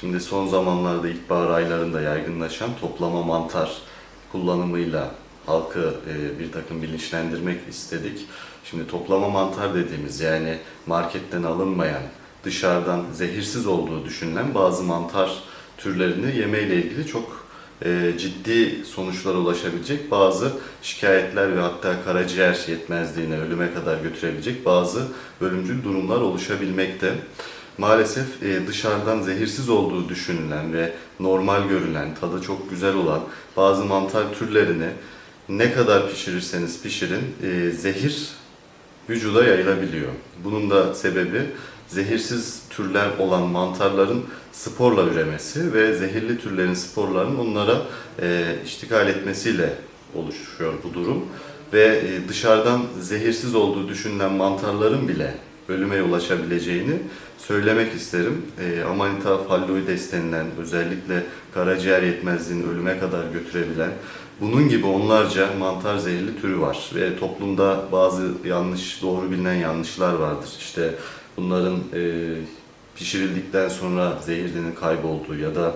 Şimdi son zamanlarda ilkbahar aylarında yaygınlaşan toplama mantar kullanımıyla halkı e, bir takım bilinçlendirmek istedik. Şimdi toplama mantar dediğimiz yani marketten alınmayan, dışarıdan zehirsiz olduğu düşünülen bazı mantar türlerini yemeyle ilgili çok e, ciddi sonuçlara ulaşabilecek bazı şikayetler ve hatta karaciğer yetmezliğine, ölüme kadar götürebilecek bazı ölümcül durumlar oluşabilmekte. Maalesef e, dışarıdan zehirsiz olduğu düşünülen ve normal görülen, tadı çok güzel olan bazı mantar türlerini ne kadar pişirirseniz pişirin e, zehir vücuda yayılabiliyor. Bunun da sebebi zehirsiz türler olan mantarların sporla üremesi ve zehirli türlerin sporlarının onlara e, iştikal etmesiyle oluşuyor bu durum. Ve e, dışarıdan zehirsiz olduğu düşünülen mantarların bile ölüme yol açabileceğini söylemek isterim. E, Amanita falloides denilen özellikle karaciğer yetmezliğini ölüme kadar götürebilen bunun gibi onlarca mantar zehirli türü var ve toplumda bazı yanlış, doğru bilinen yanlışlar vardır. İşte bunların e, pişirildikten sonra zehirinin kaybolduğu ya da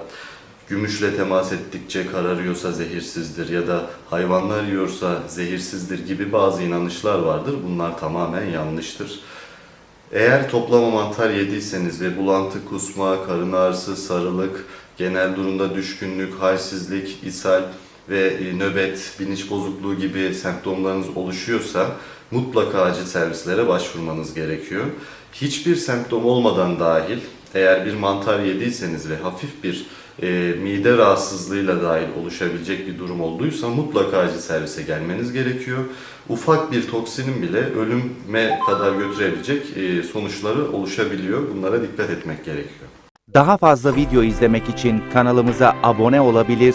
gümüşle temas ettikçe kararıyorsa zehirsizdir ya da hayvanlar yiyorsa zehirsizdir gibi bazı inanışlar vardır. Bunlar tamamen yanlıştır. Eğer toplama mantar yediyseniz ve bulantı, kusma, karın ağrısı, sarılık, genel durumda düşkünlük, halsizlik, ishal ve e, nöbet, bilinç bozukluğu gibi semptomlarınız oluşuyorsa mutlaka acil servislere başvurmanız gerekiyor. Hiçbir semptom olmadan dahil eğer bir mantar yediyseniz ve hafif bir e, mide rahatsızlığıyla dahil oluşabilecek bir durum olduysa mutlaka acil servise gelmeniz gerekiyor. Ufak bir toksinin bile ölüme kadar götürebilecek e, sonuçları oluşabiliyor. Bunlara dikkat etmek gerekiyor. Daha fazla video izlemek için kanalımıza abone olabilir,